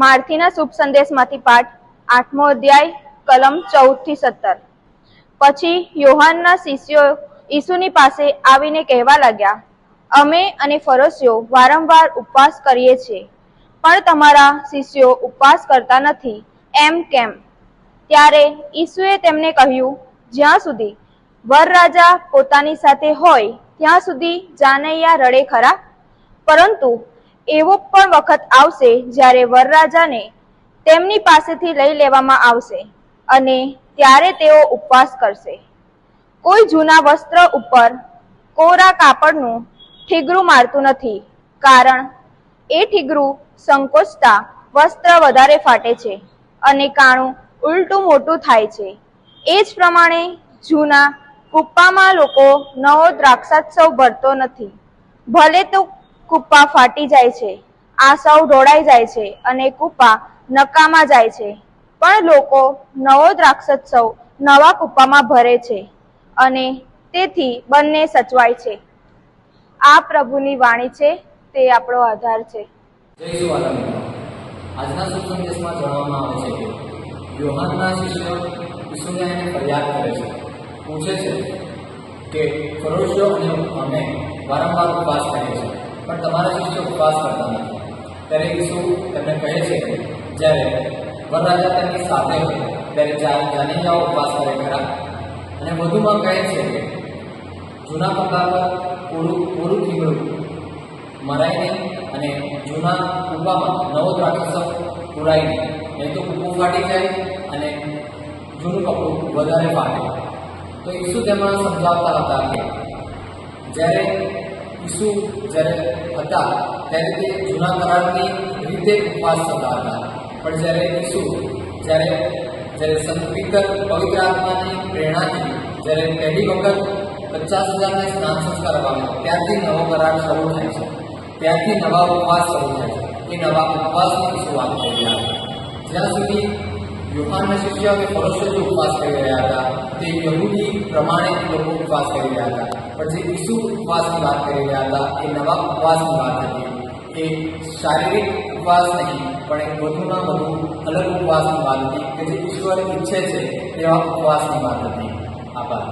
મારથીના શુભ સંદેશમાંથી પાઠ, આઠમો અધ્યાય, કલમ ચૌદથી સત્તર. પછી યોહાનના શિષ્યો ઈસુની પાસે આવીને કહેવા લાગ્યા, અમે અને ફરસીઓ વારંવાર ઉપવાસ કરીએ છીએ, પણ તમારા શિષ્યો ઉપવાસ કરતા નથી, એમ કેમ? ત્યારે ઈસુએ તેમને કહ્યું, જ્યાં સુધી વરરાજા પોતાની સાથે હોય, ત્યાં સુધી જાનૈયા રડે ખરા? પરંતુ એવો પણ વખત આવશે જ્યારે વરરાજાને તેમની પાસેથી લઈ લેવામાં આવશે અને ત્યારે તેઓ ઉપવાસ કરશે. કોઈ જૂના વસ્ત્ર ઉપર કોરા કાપડનું ઠીગરું મારતું નથી, કારણ એ ઠીગરું સંકોચતા વસ્ત્ર વધારે ફાટે છે અને કાણું ઉલટું મોટું થાય છે. એ જ પ્રમાણે જૂના કુપ્પામાં લોકો નવો દ્રાક્ષાત્સવ ભરતો નથી. ભલે તો કુપ્પા ફાટી જાય છે. આ સૌ ઢોળાઈ જાય છે અને કુપ્પા નકામાં જાય છે. પણ લોકો નવો દ્રાક્ષોત્સવ નવા કુપ્પામાં ભરે છે અને તેથી બંને સચવાય છે. આ પ્રભુની વાણી છે, તે આપણો આધાર છે. આજના સુસંદેશમાં જણાવવામાં આવે છે કે, યોહાનના શિષ્ય ઈસુને ફરિયાદ કરે છે. પૂછે છે કે, ફરોશીઓ અને અમે વારંવાર ઉપવાસ કરીએ છીએ. પણ તમારા શિષ્યો ઉપવાસ કરતા નથી. ત્યારે ઈસુ તેમને કહે છે? કે જ્યારે વરરાજા તેમની સાથે હોય, ત્યારે જાનૈયાઓ ઉપવાસ કરે ખરા? અને વધુમાં કહે છે કે, જૂના પગા પર પૂરું પૂરું થીગડું મરાઈને અને જૂના કૂપામાં નવો દ્રાક્ષસ પુરાઈને. નહીં તો કૂપું ફાટી જાય અને જૂનું કપડું વધારે ફાટે. તો ઈસુ તેમાં સમજાવતા હતા કે, જ્યારે ઈસુ જ્યારે હતા ત્યારે તે જૂના કરારની રીતે ઉપવાસ થતા હતા. પણ જ્યારે ઈસુ, જ્યારે જ્યારે સંત પીતર પવિત્ર આત્માની પ્રેરણાથી જ્યારે પહેલી વખત પચાસ હજારને સ્નાન સંસ્કાર અપાવ્યો, ત્યારથી નવો કરાર શરૂ થાય છે. ત્યારથી નવા ઉપવાસ શરૂ થાય છે. એ નવા ઉપવાસની શરૂઆત થઈ જ્યાં સુધી યુહાનના શિષ્ય અને ફરોશો જે ઉપવાસ કરી રહ્યા હતા તે યહૂદી પ્રમાણે લોકો ઉપવાસ કરી રહ્યા હતા પણ જે ઈસુ ઉપવાસની વાત કરી રહ્યા હતા એ નવા ઉપવાસની વાત હતી એ શારીરિક ઉપવાસ નહીં પણ એક વધુમાં વધુ અલગ ઉપવાસની વાત હતી કે જે ઈશ્વર ઈચ્છે છે તેવા ઉપવાસની વાત હતી આભાર